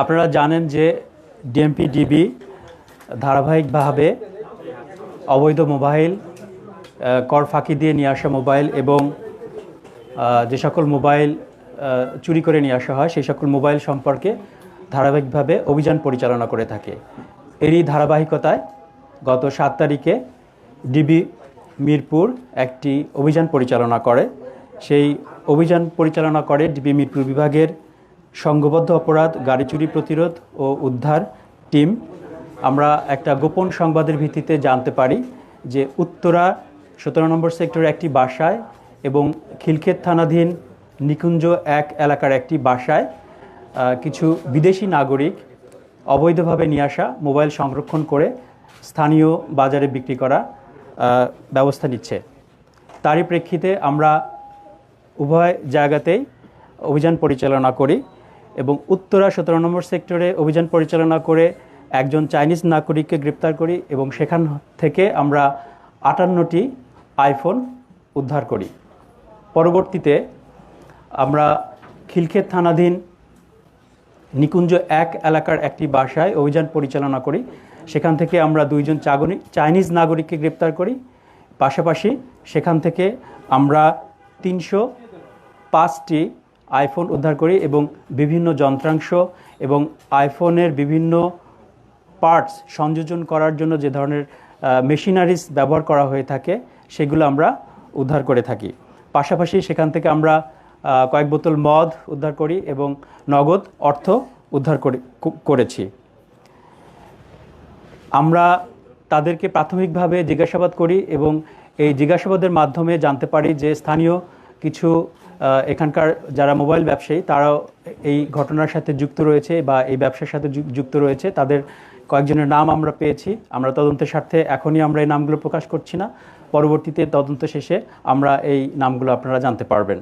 আপনারা জানেন যে ডিএমপি, ডিবি ধারাবাহিকভাবে অবৈধ মোবাইল কর ফাঁকি দিয়ে নিয়ে আসা মোবাইল এবং যে সকল মোবাইল চুরি করে নিয়ে আসা হয়, সেই সকল মোবাইল সম্পর্কে ধারাবাহিকভাবে অভিযান পরিচালনা করে থাকে। এরই ধারাবাহিকতায় গত সাত তারিখে ডিবি মিরপুর একটি অভিযান পরিচালনা করে। সেই অভিযান পরিচালনা করে ডিবি মিরপুর বিভাগের সংঘবদ্ধ অপরাধ, গাড়ি চুরি প্রতিরোধ ও উদ্ধার টিম। আমরা একটা গোপন সংবাদের ভিত্তিতে জানতে পারি যে উত্তরা সতেরো নম্বর সেক্টরের একটি বাসায় এবং খিলক্ষেত থানাধীন নিকুঞ্জ এক এলাকার একটি বাসায় কিছু বিদেশি নাগরিক অবৈধভাবে নিয়ে আসা মোবাইল সংরক্ষণ করে স্থানীয় বাজারে বিক্রি করা ব্যবস্থা নিচ্ছে। তারই প্রেক্ষিতে আমরা উভয় জায়গাতেই অভিযান পরিচালনা করি। এবং উত্তরা সতেরো নম্বর সেক্টরে অভিযান পরিচালনা করে একজন চাইনিজ নাগরিককে গ্রেপ্তার করি এবং সেখান থেকে আমরা আটান্নটি আইফোন উদ্ধার করি। পরবর্তীতে আমরা খিলক্ষেত থানাধীন নিকুঞ্জ এক এলাকার একটি বাসায় অভিযান পরিচালনা করি। সেখান থেকে আমরা দুইজন চাগনি, চাইনিজ নাগরিককে গ্রেপ্তার করি। পাশাপাশি সেখান থেকে আমরা তিনশো পাঁচটি আইফোন উদ্ধার করি এবং বিভিন্ন যন্ত্রাংশ এবং আইফোনের বিভিন্ন পার্টস সংযোজন করার জন্য যে ধরনের মেশিনারিজ ব্যবহার করা হয়ে থাকে, সেগুলো আমরা উদ্ধার করে থাকি। পাশাপাশি সেখান থেকে আমরা কয়েক বোতল মদ উদ্ধার করি এবং নগদ অর্থ উদ্ধার করি করেছি। আমরা তাদেরকে প্রাথমিকভাবে জিজ্ঞাসাবাদ করি এবং এই জিজ্ঞাসাবাদের মাধ্যমে জানতে পারি যে স্থানীয় কিছু এখানকার যারা মোবাইল ব্যবসায়ী, তারাও এই ঘটনার সাথে যুক্ত রয়েছে বা এই ব্যবসার সাথে যুক্ত রয়েছে। তাদের কয়েকজনের নাম আমরা পেয়েছি। আমরা তদন্তের স্বার্থে এখনই আমরা এই নামগুলো প্রকাশ করছি না। পরবর্তীতে তদন্ত শেষে আমরা এই নামগুলো আপনারা জানতে পারবেন।